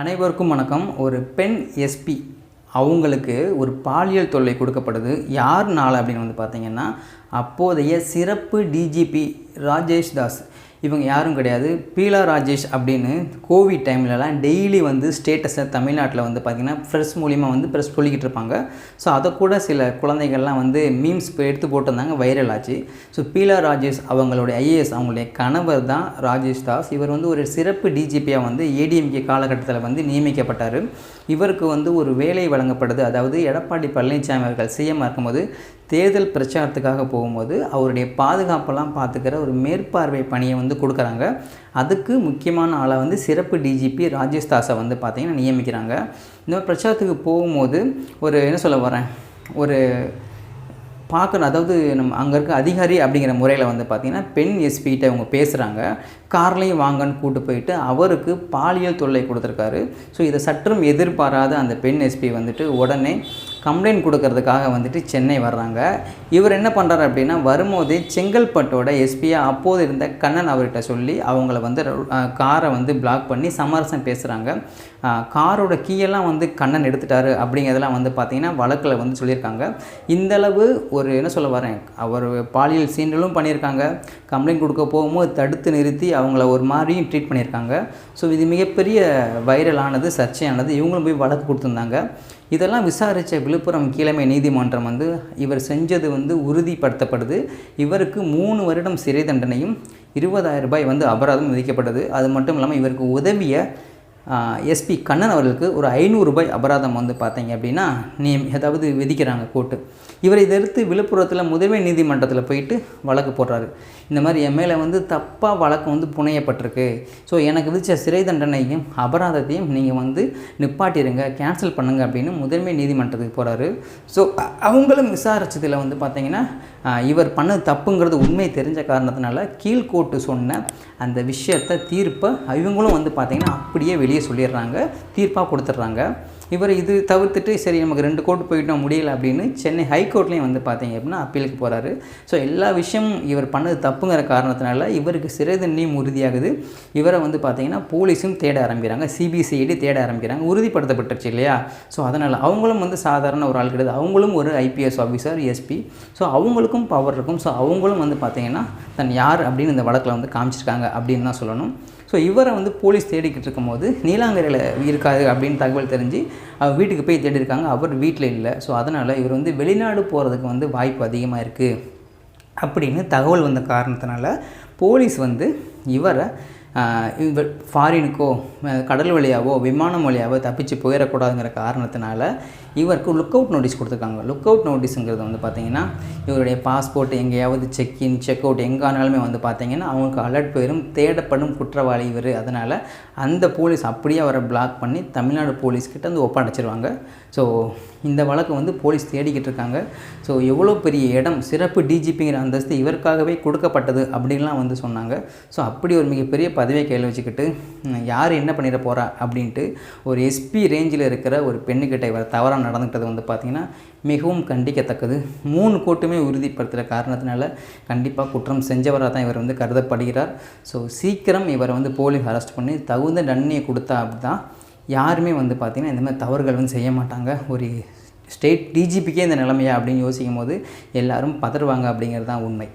அனைவருக்கும் வணக்கம். ஒரு பெண் எஸ்பி அவங்களுக்கு ஒரு பாலியல் தொல்லை கொடுக்கப்படுது. யாருனால அப்படின்னு வந்து பார்த்தீங்கன்னா அப்போதைய சிறப்பு டிஜிபி ராஜேஷ் தாஸ். இவங்க யாரும் கிடையாது. பீலா ராஜேஷ் அப்படின்னு கோவிட் டைம்லலாம் டெய்லி வந்து ஸ்டேட்டஸை தமிழ்நாட்டில் வந்து பார்த்திங்கன்னா ப்ரெஸ் மூலிமா வந்து ப்ரெஸ் சொல்லிக்கிட்டு இருப்பாங்க. ஸோ அதை கூட சில குழந்தைகள்லாம் வந்து மீம்ஸ் எடுத்து போட்டிருந்தாங்க வைரல் ஆச்சு. ஸோ பீலா ராஜேஷ் அவங்களுடைய ஐஏஎஸ் அவங்களுடைய கணவர் தான் ராஜேஷ் தாஸ். இவர் வந்து ஒரு சிறப்பு டிஜிபியாக வந்து ஏடிஎம்கே காலகட்டத்தில் வந்து நியமிக்கப்பட்டார். இவருக்கு வந்து ஒரு வேலை வழங்கப்படுது. அதாவது எடப்பாடி பழனிசாமி அவர்கள் சிஎம் இருக்கும்போது தேர்தல் பிரச்சாரத்துக்காக போகும்போது அவருடைய பாதுகாப்பெல்லாம் பார்த்துக்கிற ஒரு மேற்பார்வை பணியை வந்து கொடுக்குறாங்க. அதுக்கு முக்கியமான ஆளை வந்து சிறப்பு டிஜிபி ராஜேஷ் தாஸை வந்து பார்த்திங்கன்னா நியமிக்கிறாங்க. இந்த மாதிரி பிரச்சாரத்துக்கு போகும்போது ஒரு என்ன சொல்ல வரேன்? ஒரு பார்க்கணும். அதாவது நம்ம அங்கே இருக்க அதிகாரி அப்படிங்கிற முறையில் வந்து பார்த்திங்கன்னா பெண் எஸ்பிகிட்ட அவங்க பேசுகிறாங்க கார்லேயும் வாங்கன்னு கூட்டு போயிட்டு அவருக்கு பாலியல் தொல்லை கொடுத்துருக்காரு. ஸோ இதை சற்றும் எதிர்பாராத அந்த பெண் எஸ்பி வந்துட்டு உடனே கம்ப்ளைண்ட் கொடுக்கறதுக்காக வந்துட்டு சென்னை வர்றாங்க. இவர் என்ன பண்ணுறாரு அப்படின்னா வரும்போதே செங்கல்பட்டோட எஸ்பியாக அப்போது இருந்த கண்ணன் அவர்கிட்ட சொல்லி அவங்கள வந்து காரை வந்து பிளாக் பண்ணி சமரசம் பேசுகிறாங்க காரோட கீயெல்லாம் வந்து கண்ணன் எடுத்துட்டாரு அப்படிங்கிறதெல்லாம் வந்து பார்த்திங்கன்னா வழக்கில் வந்து சொல்லியிருக்காங்க. இந்தளவு ஒரு என்ன சொல்ல வரேன் அவர் பாலியல் சீண்டலும் பண்ணியிருக்காங்க. கம்ப்ளைண்ட் கொடுக்க போகும்போது தடுத்து நிறுத்தி அவங்கள ஒரு மாதிரியும் ட்ரீட் பண்ணியிருக்காங்க. ஸோ இது மிகப்பெரிய வைரலானது சர்ச்சையானது. இவங்களும் போய் வழக்கு கொடுத்துருந்தாங்க. இதெல்லாம் விசாரித்த விழுப்புரம் கீழமை நீதிமன்றம் வந்து இவர் செஞ்சது வந்து உறுதிப்படுத்தப்படுது. இவருக்கு மூணு வருடம் சிறை தண்டனையும் இருபதாயிரம் ரூபாய் வந்து அபராதம் விதிக்கப்பட்டது. அது மட்டும் இல்லாமல் இவருக்கு உதவிய எஸ்பி கண்ணன் அவர்களுக்கு ஒரு ஐநூறு ரூபாய் அபராதம் வந்து பார்த்தீங்க அப்படின்னா நீ ஏதாவது விதிக்கிறாங்க கோர்ட்டு இவர் எதிர்த்து விழுப்புரத்தில் முதன்மை நீதிமன்றத்தில் போயிட்டு வழக்கு போடுறாரு. இந்த மாதிரி என் மேலே வந்து தப்பாக வழக்கு வந்து புனையப்பட்டிருக்கு. ஸோ எனக்கு விதித்த சிறை தண்டனையும் அபராதத்தையும் நீங்கள் வந்து நிப்பாட்டிடுங்க கேன்சல் பண்ணுங்க அப்படின்னு முதன்மை நீதிமன்றத்துக்கு போகிறாரு ஸோ அவங்களும் விசாரிச்சதில் வந்து பார்த்தீங்கன்னா இவர் பண்ணது தப்புங்கிறது உண்மை தெரிஞ்ச காரணத்தினால கீழ்கோர்ட்டு சொன்ன அந்த விஷயத்தை தீர்ப்பை இவங்களும் வந்து பார்த்திங்கன்னா அப்படியே வெளியே சொல்லிடுறாங்க தீர்ப்பாக கொடுத்துட்றாங்க. இவர் இது தவிர்த்துட்டு சரி நமக்கு ரெண்டு கோர்ட் போயிட்டோம் முடியல அப்படின்னு சென்னை ஹைகோர்ட்லேயும் வந்து பார்த்தீங்க அப்படின்னா அப்பீலுக்கு போகிறாரு ஸோ எல்லா விஷயமும் இவர் பண்ணது தப்புங்கிற காரணத்தினால இவருக்கு சிறை தண்டனையும் உறுதியாகுது. இவரை வந்து பார்த்தீங்கன்னா போலீஸும் தேட ஆரம்பிக்கிறாங்க சிபிசிஐடி தேட ஆரம்பிக்கிறாங்க உறுதிப்படுத்தப்பட்டுருச்சு இல்லையா? ஸோ அதனால் அவங்களும் வந்து சாதாரண ஒரு ஆள் கிடையாது. அவங்களும் ஒரு ஐபிஎஸ் ஆஃபீஸர் எஸ்பி ஸோ அவங்களுக்கும் பவர் இருக்கும். ஸோ அவங்களும் வந்து பார்த்தீங்கன்னா தன் யார் அப்படின்னு இந்த வழக்கில் வந்து காமிச்சிருக்காங்க அப்படின்னு தான் சொல்லணும். ஸோ இவரை வந்து போலீஸ் தேடிக்கிட்டு இருக்கும்போது நீலாங்கரையில் இருக்காது அப்படின்னு தகவல் தெரிஞ்சு அவர் வீட்டுக்கு போய் தேடி இருக்காங்க அவர் வீட்டில் இல்லை. ஸோ அதனால் இவர் வந்து வெளிநாடு போகிறதுக்கு வந்து வாய்ப்பு அதிகமாக இருக்குது அப்படின்னு தகவல் வந்த காரணத்தினால போலீஸ் வந்து இவரை ஃபாரினுக்கோ கடல் வழியாவோ விமானம் வழியாவோ தப்பிச்சு போயிடக்கூடாதுங்கிற காரணத்தினால இவருக்கு லுக் அவுட் நோட்டீஸ் கொடுத்துருக்காங்க. லுக் அவுட் நோட்டீஸுங்கிறது வந்து பார்த்திங்கன்னா இவருடைய பாஸ்போர்ட் எங்கேயாவது செக் இன் செக் அவுட் எங்கானாலுமே வந்து பார்த்திங்கன்னா அவங்களுக்கு அலர்ட் போயிடும் தேடப்படும் குற்றவாளி இவர். அதனால் அந்த போலீஸ் அப்படியே அவரை பிளாக் பண்ணி தமிழ்நாடு போலீஸ்கிட்ட வந்து ஒப்படைச்சிருவாங்க ஸோ இந்த வழக்கு வந்து போலீஸ் தேடிக்கிட்டு இருக்காங்க. ஸோ எவ்வளோ பெரிய இடம் சிறப்பு டிஜிபிங்கிற அந்தஸ்து இவருக்காகவே கொடுக்கப்பட்டது அப்படின்லாம் வந்து சொன்னாங்க. ஸோ அப்படி ஒரு மிகப்பெரிய பதவியை கையில் வச்சுக்கிட்டு யார் என்ன பண்ணிட போகிறா அப்படின்ட்டு ஒரு எஸ்பி ரேஞ்சில் இருக்கிற ஒரு பெண்ணுக்கிட்ட இவர் தவறாக நடந்துக்கிட்டது வந்து பார்த்திங்கன்னா மிகவும் கண்டிக்கத்தக்கது. மூணு கோட்டுமே உறுதிப்படுத்துகிற காரணத்தினால கண்டிப்பாக குற்றம் செஞ்சவராக தான் இவர் வந்து கருதப்படுகிறார். ஸோ சீக்கிரம் இவரை வந்து போலீஸ் அரெஸ்ட் பண்ணி தகுந்த தண்டனையை கொடுத்தா அப்படி தான் யாருமே வந்து பார்த்திங்கன்னா இந்த மாதிரி தவறுகள் வந்து செய்ய மாட்டாங்க. ஒரு ஸ்டேட் டிஜிபிக்கே இந்த நிலைமையா அப்படின்னு யோசிக்கும் போது எல்லோரும் பதறுவாங்க அப்படிங்கிறது தான் உண்மை.